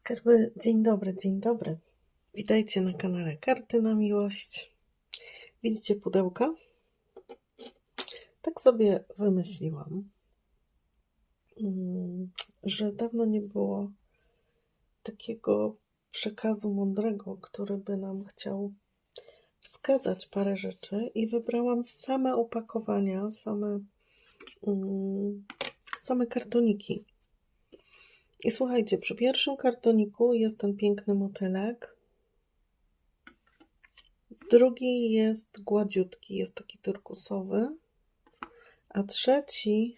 Skarby, dzień dobry, dzień dobry. Witajcie na kanale Karty na Miłość. Widzicie pudełka? Tak sobie wymyśliłam, mm, że dawno nie było takiego przekazu mądrego, który by nam chciał wskazać parę rzeczy i wybrałam same opakowania, same, mm, same kartoniki. I słuchajcie, przy pierwszym kartoniku jest ten piękny motylek. Drugi jest gładziutki, jest taki turkusowy. A trzeci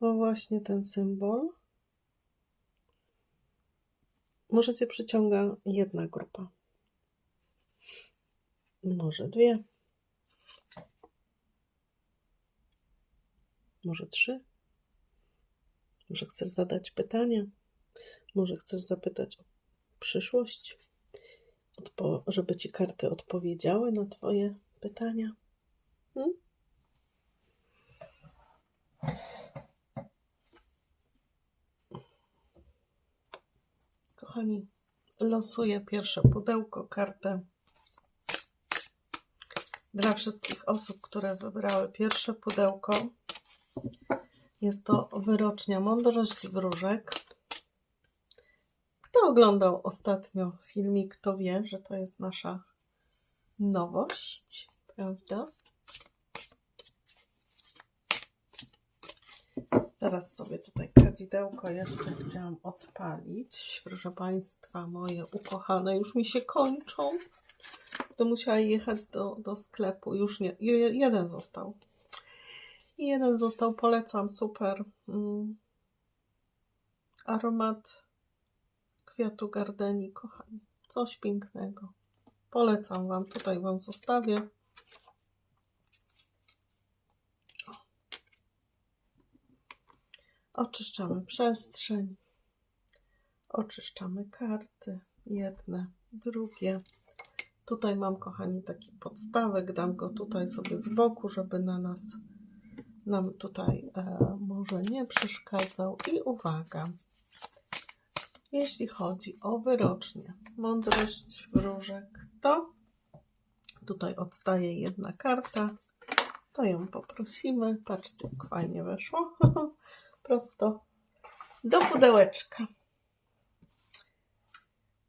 ma właśnie ten symbol. Może cię przyciąga jedna grupa. Może dwie. Może trzy. Może chcesz zadać pytania? Może chcesz zapytać o przyszłość? Odpo- żeby ci karty odpowiedziały na Twoje pytania? Hmm? Kochani, losuję pierwsze pudełko, kartę dla wszystkich osób, które wybrały pierwsze pudełko. Jest to wyrocznia Mądrość Wróżek. Kto oglądał ostatnio filmik, to wie, że to jest nasza nowość, prawda? Teraz sobie tutaj kadzidełko jeszcze chciałam odpalić. Proszę Państwa, moje ukochane już mi się kończą. To musiała jechać do, do sklepu. Już nie, je- jeden został. I jeden został, polecam, super. Mm. Aromat kwiatu gardeni, kochani. Coś pięknego. Polecam Wam, tutaj Wam zostawię. Oczyszczamy przestrzeń. Oczyszczamy karty. Jedne, drugie. Tutaj mam, kochani, taki podstawek. Dam go tutaj sobie z boku, żeby na nas nam tutaj e, może nie przeszkadzał. I uwaga, jeśli chodzi o wyrocznie, mądrość wróżek, to tutaj odstaje jedna karta, to ją poprosimy. Patrzcie, jak fajnie weszło. Prosto do pudełeczka.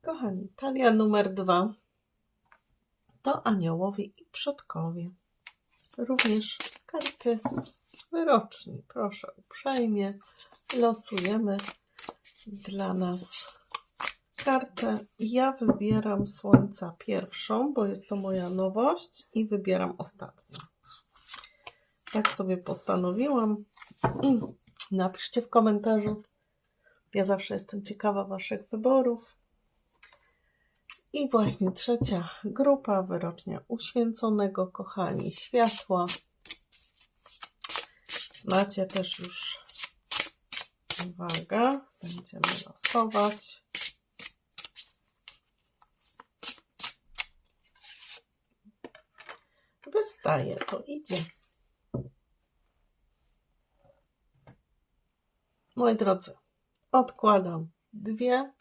Kochani, talia numer dwa to aniołowie i przodkowie. Również karty wyroczni. Proszę uprzejmie. Losujemy dla nas kartę. Ja wybieram słońca pierwszą, bo jest to moja nowość i wybieram ostatnią. Tak sobie postanowiłam. Napiszcie w komentarzu. Ja zawsze jestem ciekawa Waszych wyborów. I właśnie trzecia grupa, wyrocznia uświęconego, kochani, światła. Znacie też już, uwaga, będziemy losować. Wystaje, to idzie. Moi drodzy, odkładam dwie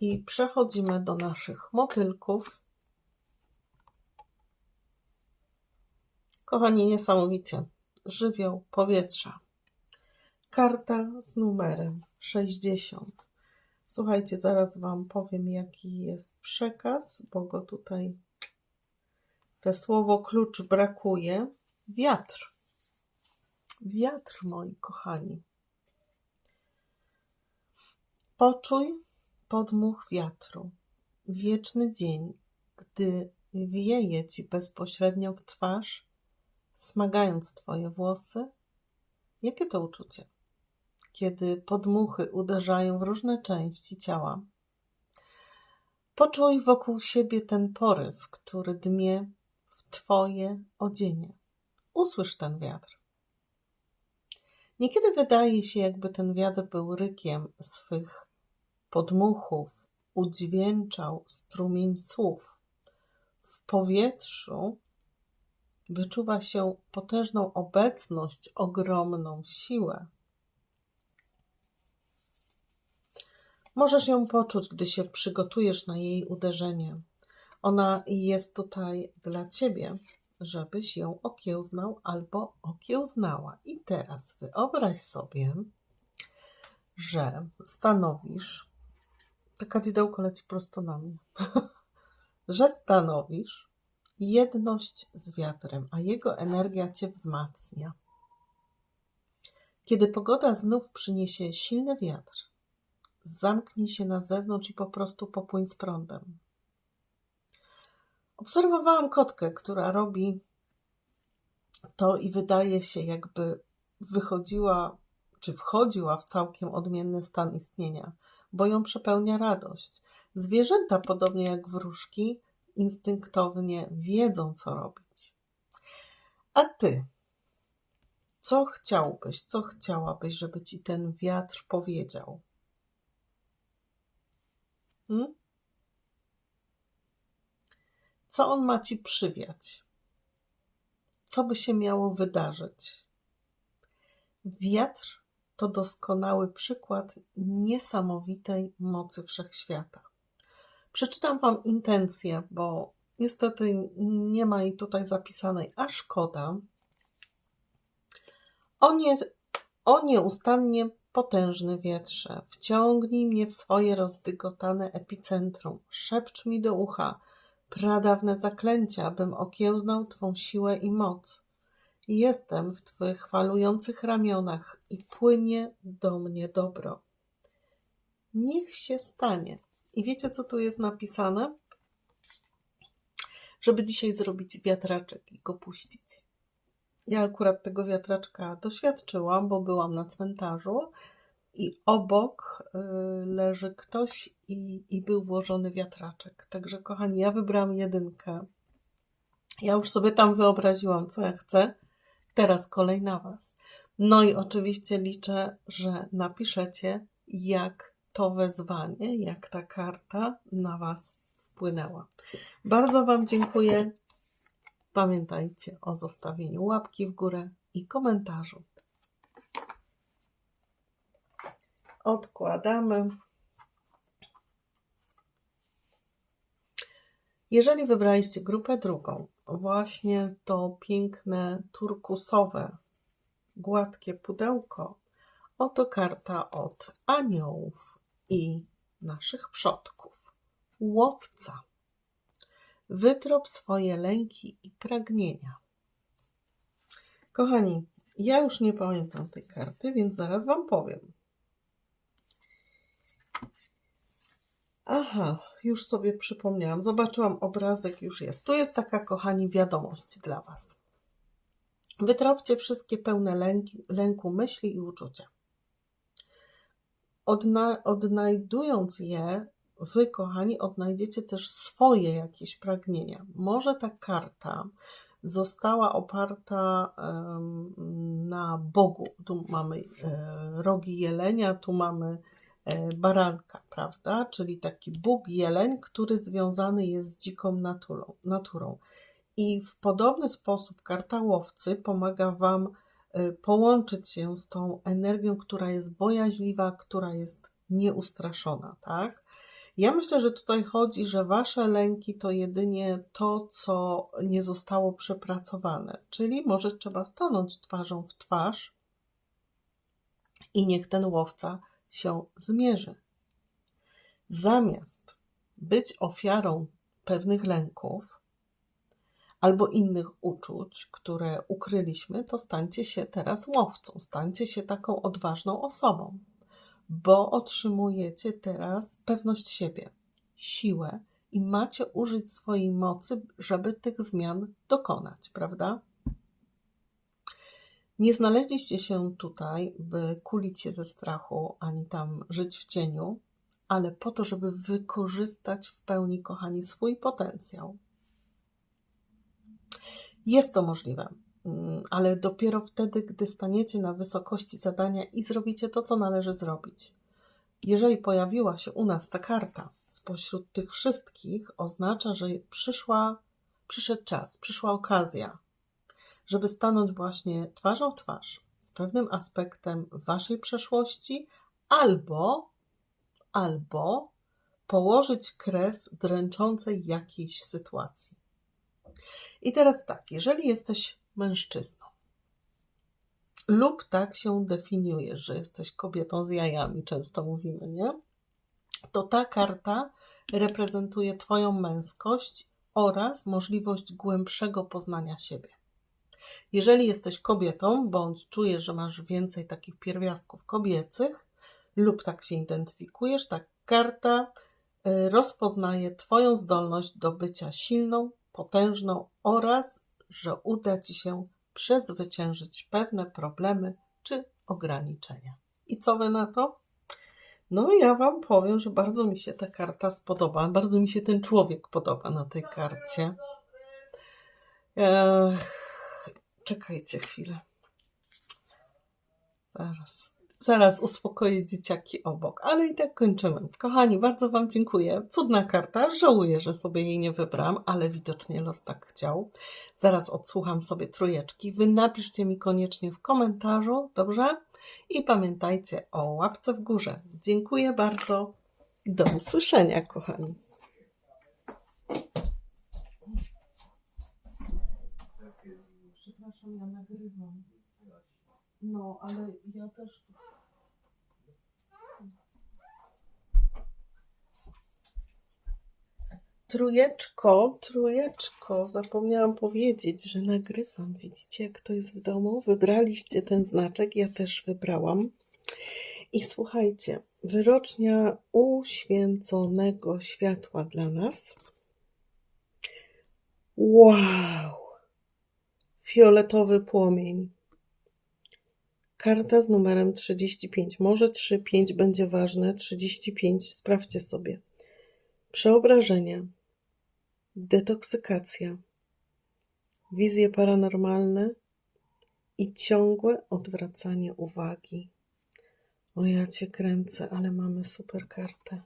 I przechodzimy do naszych motylków. Kochani, niesamowicie. Żywioł powietrza. Karta z numerem 60. Słuchajcie, zaraz Wam powiem, jaki jest przekaz, bo go tutaj te słowo klucz brakuje. Wiatr. Wiatr, moi kochani. Poczuj podmuch wiatru, wieczny dzień, gdy wieje ci bezpośrednio w twarz, smagając twoje włosy. Jakie to uczucie? Kiedy podmuchy uderzają w różne części ciała. Poczuj wokół siebie ten poryw, który dmie w twoje odzienie. Usłysz ten wiatr. Niekiedy wydaje się, jakby ten wiatr był rykiem swych podmuchów udźwięczał strumień słów. W powietrzu Wyczuwa się potężną obecność, ogromną siłę. Możesz ją poczuć, gdy się przygotujesz na jej uderzenie. Ona jest tutaj dla ciebie, żebyś ją okiełznał albo okiełznała. I teraz wyobraź sobie, że stanowisz, to kadzidełko leci prosto na mnie, że stanowisz jedność z wiatrem, a jego energia cię wzmacnia. Kiedy pogoda znów przyniesie silny wiatr, zamknij się na zewnątrz i po prostu popłyń z prądem. Obserwowałam kotkę, która robi to i wydaje się, jakby wychodziła czy wchodziła w całkiem odmienny stan istnienia, bo ją przepełnia radość. Zwierzęta, podobnie jak wróżki, instynktownie wiedzą, co robić. A ty, co chciałbyś, co chciałabyś, żeby ci ten wiatr powiedział? Hmm? Co on ma ci przywiać? Co by się miało wydarzyć? Wiatr to doskonały przykład niesamowitej mocy wszechświata. Przeczytam Wam intencję, bo niestety nie ma jej tutaj zapisanej, a szkoda. O, nie, o nieustannie potężny wietrze, wciągnij mnie w swoje rozdygotane epicentrum, szepcz mi do ucha pradawne zaklęcia, abym okiełznał Twą siłę i moc. Jestem w Twych falujących ramionach i płynie do mnie dobro. Niech się stanie. I wiecie, co tu jest napisane? Żeby dzisiaj zrobić wiatraczek i go puścić. Ja akurat tego wiatraczka doświadczyłam, bo byłam na cmentarzu i obok y, leży ktoś i, i był włożony wiatraczek. Także, kochani, ja wybrałam jedynkę. Ja już sobie tam wyobraziłam, co ja chcę. Teraz kolej na Was. No i oczywiście liczę, że napiszecie, jak to wezwanie, jak ta karta na Was wpłynęła. Bardzo Wam dziękuję. Pamiętajcie o zostawieniu łapki w górę i komentarzu. Odkładamy. Jeżeli wybraliście grupę drugą, właśnie to piękne turkusowe, gładkie pudełko, oto karta od aniołów i naszych przodków. Łowca. Wytrop swoje lęki i pragnienia. Kochani, ja już nie pamiętam tej karty, więc zaraz Wam powiem. Aha, już sobie przypomniałam. Zobaczyłam obrazek, już jest. Tu jest taka, kochani, wiadomość dla Was. Wytropcie wszystkie pełne lęki, lęku myśli i uczucia. Odna odnajdując je, Wy, kochani, odnajdziecie też swoje jakieś pragnienia. Może ta karta została oparta um, na Bogu. Tu mamy e, rogi jelenia, tu mamy E, baranka, prawda? Czyli taki Bóg jeleń, który związany jest z dziką naturą. naturą. I w podobny sposób karta łowcy pomaga Wam e, połączyć się z tą energią, która jest bojaźliwa, która jest nieustraszona, tak? Ja myślę, że tutaj chodzi, że Wasze lęki to jedynie to, co nie zostało przepracowane, czyli może trzeba stanąć twarzą w twarz i niech ten łowca się zmierzy. Zamiast być ofiarą pewnych lęków albo innych uczuć, które ukryliśmy, to stańcie się teraz łowcą, stańcie się taką odważną osobą, bo otrzymujecie teraz pewność siebie, siłę i macie użyć swojej mocy, żeby tych zmian dokonać, prawda? Nie znaleźliście się tutaj, by kulić się ze strachu, ani tam żyć w cieniu, ale po to, żeby wykorzystać w pełni, kochani, swój potencjał. Jest to możliwe, mm, ale dopiero wtedy, gdy staniecie na wysokości zadania i zrobicie to, co należy zrobić. Jeżeli pojawiła się u nas ta karta spośród tych wszystkich, oznacza, że przyszła, przyszedł czas, przyszła okazja, żeby stanąć właśnie twarzą w twarz z pewnym aspektem waszej przeszłości albo, albo położyć kres dręczącej jakiejś sytuacji. I teraz tak, jeżeli jesteś mężczyzną lub tak się definiujesz, że jesteś kobietą z jajami, często mówimy, nie? To ta karta reprezentuje Twoją męskość oraz możliwość głębszego poznania siebie. Jeżeli jesteś kobietą, bądź czujesz, że masz więcej takich pierwiastków kobiecych, lub tak się identyfikujesz, ta karta y, rozpoznaje Twoją zdolność do bycia silną, potężną oraz, że uda Ci się przezwyciężyć pewne problemy czy ograniczenia. I co Wy na to? No, ja Wam powiem, że bardzo mi się ta karta spodoba, bardzo mi się ten człowiek podoba na tej karcie. Ech, czekajcie chwilę. Zaraz, zaraz uspokoję dzieciaki obok, ale i tak kończymy. Kochani, bardzo Wam dziękuję. Cudna karta. Żałuję, że sobie jej nie wybrałam, ale widocznie los tak chciał. Zaraz odsłucham sobie trójeczki. Wy napiszcie mi koniecznie w komentarzu, dobrze? I pamiętajcie o łapce w górze. Dziękuję bardzo. Do usłyszenia, kochani. Przepraszam, ja nagrywam. No, ale ja też. Trójeczko, trójeczko, zapomniałam powiedzieć, że nagrywam. Widzicie, jak to jest w domu? Wybraliście ten znaczek, ja też wybrałam. I słuchajcie, wyrocznia uświęconego światła dla nas. Wow! Fioletowy płomień. Karta z numerem 35. Może 3-5 będzie ważne. 35. Sprawdźcie sobie. Przeobrażenia detoksykacja, wizje paranormalne i ciągłe odwracanie uwagi. O ja cię kręcę, ale mamy super kartę.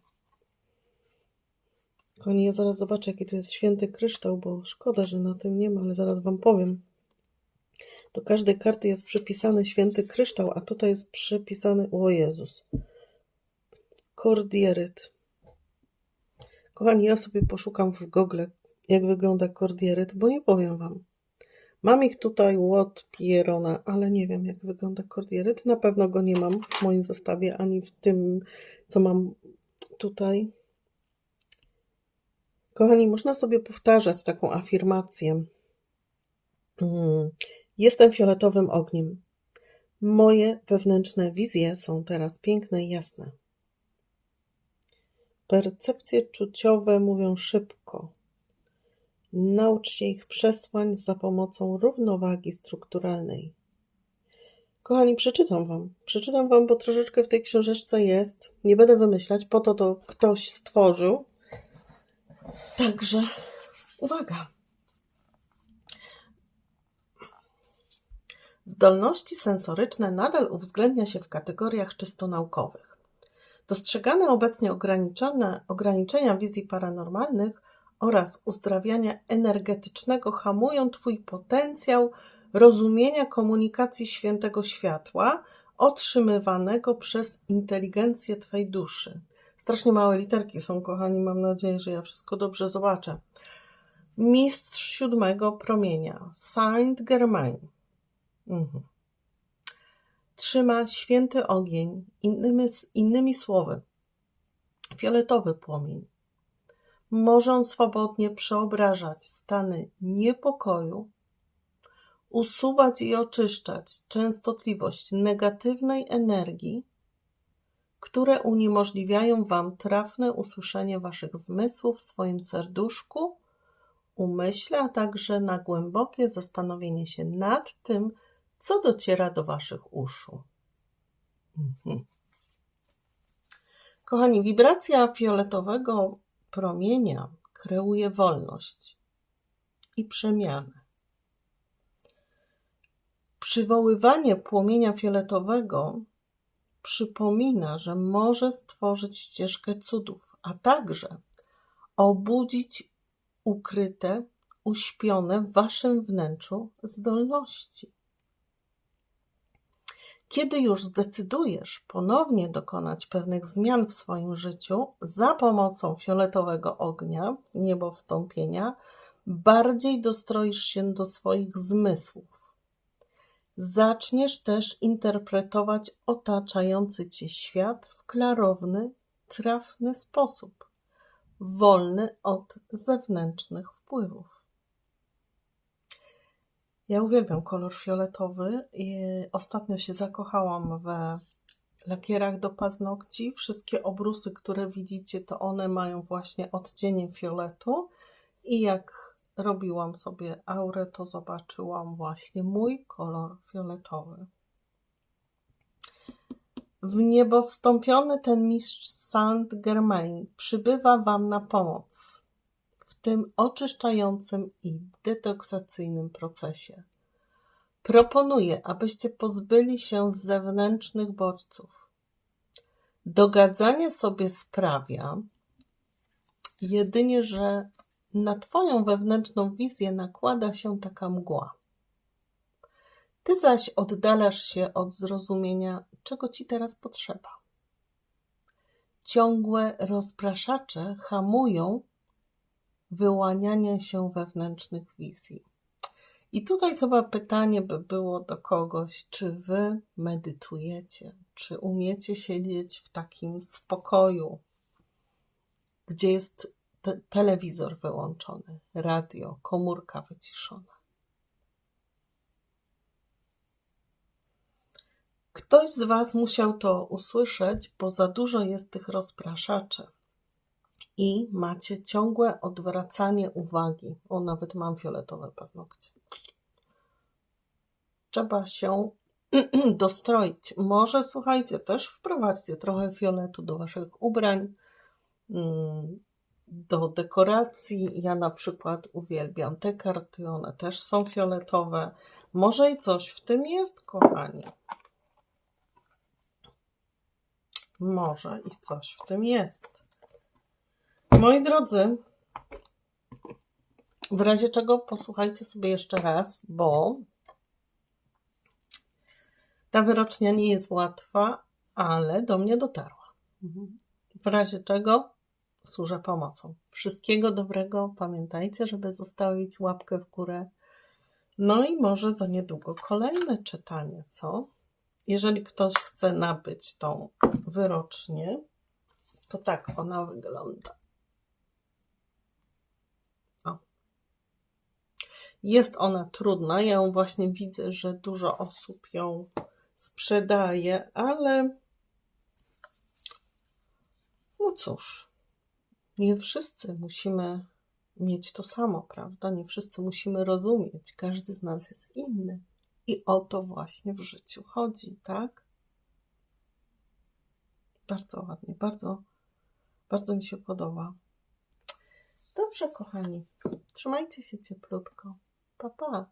Kochani, ja zaraz zobaczę, jaki tu jest święty kryształ, bo szkoda, że na tym nie ma, ale zaraz wam powiem. Do każdej karty jest przypisany święty kryształ, a tutaj jest przypisany, o Jezus, kordieryt. Kochani, ja sobie poszukam w Google jak wygląda kordieryt, bo nie powiem Wam. Mam ich tutaj łot Pierona, ale nie wiem jak wygląda kordieryt. Na pewno go nie mam w moim zestawie, ani w tym, co mam tutaj. Kochani, można sobie powtarzać taką afirmację. Jestem fioletowym ogniem. Moje wewnętrzne wizje są teraz piękne i jasne. Percepcje czuciowe mówią szybko. Naucz się ich przesłań za pomocą równowagi strukturalnej. Kochani, przeczytam Wam. Przeczytam Wam, bo troszeczkę w tej książeczce jest. Nie będę wymyślać, po to to ktoś stworzył. Także uwaga. Zdolności sensoryczne nadal uwzględnia się w kategoriach czysto naukowych. Dostrzegane obecnie ograniczone, ograniczenia wizji paranormalnych oraz uzdrawiania energetycznego hamują Twój potencjał rozumienia komunikacji świętego światła otrzymywanego przez inteligencję Twojej duszy. Strasznie małe literki są, kochani, mam nadzieję, że ja wszystko dobrze zobaczę. Mistrz siódmego promienia, Saint Germain. Mhm. Trzyma święty ogień, innymi, innymi słowy, fioletowy płomień Może swobodnie przeobrażać stany niepokoju, usuwać i oczyszczać częstotliwość negatywnej energii, które uniemożliwiają Wam trafne usłyszenie Waszych zmysłów w swoim serduszku, umyśle, a także na głębokie zastanowienie się nad tym, co dociera do Waszych uszu. Mhm. Kochani, wibracja fioletowego promienia kreuje wolność i przemianę. Przywoływanie płomienia fioletowego przypomina, że może stworzyć ścieżkę cudów, a także obudzić ukryte, uśpione w waszym wnętrzu zdolności. Kiedy już zdecydujesz ponownie dokonać pewnych zmian w swoim życiu za pomocą fioletowego ognia, niebo wstąpienia, bardziej dostroisz się do swoich zmysłów. Zaczniesz też interpretować otaczający cię świat w klarowny, trafny sposób, wolny od zewnętrznych wpływów. Ja uwielbiam kolor fioletowy i ostatnio się zakochałam we lakierach do paznokci. Wszystkie obrusy, które widzicie, to one mają właśnie odcienie fioletu i jak robiłam sobie aurę, to zobaczyłam właśnie mój kolor fioletowy. W niebo wstąpiony ten mistrz Saint Germain przybywa Wam na pomoc w tym oczyszczającym i detoksacyjnym procesie. Proponuję, abyście pozbyli się z zewnętrznych bodźców. Dogadzanie sobie sprawia jedynie, że na Twoją wewnętrzną wizję nakłada się taka mgła. Ty zaś oddalasz się od zrozumienia, czego Ci teraz potrzeba. Ciągłe rozpraszacze hamują wyłanianie się wewnętrznych wizji. I tutaj chyba pytanie by było do kogoś, czy wy medytujecie, czy umiecie siedzieć w takim spokoju, gdzie jest te telewizor wyłączony, radio, komórka wyciszona. Ktoś z Was musiał to usłyszeć, bo za dużo jest tych rozpraszaczy i macie ciągłe odwracanie uwagi. O, nawet mam fioletowe paznokcie. Trzeba się dostroić. Może słuchajcie, też wprowadźcie trochę fioletu do waszych ubrań, mm, do dekoracji. Ja na przykład uwielbiam te karty, one też są fioletowe. Może i coś w tym jest, kochani. Może i coś w tym jest. Moi drodzy, w razie czego posłuchajcie sobie jeszcze raz, bo ta wyrocznia nie jest łatwa, ale do mnie dotarła. W razie czego służę pomocą. Wszystkiego dobrego. Pamiętajcie, żeby zostawić łapkę w górę. No i może za niedługo kolejne czytanie, co? Jeżeli ktoś chce nabyć tą wyrocznię, to tak ona wygląda. Jest ona trudna. Ja ją właśnie widzę, że dużo osób ją sprzedaje, ale no cóż, nie wszyscy musimy mieć to samo, prawda? Nie wszyscy musimy rozumieć. Każdy z nas jest inny. I o to właśnie w życiu chodzi, tak? Bardzo ładnie, bardzo, bardzo mi się podoba. Dobrze, kochani. Trzymajcie się cieplutko. papá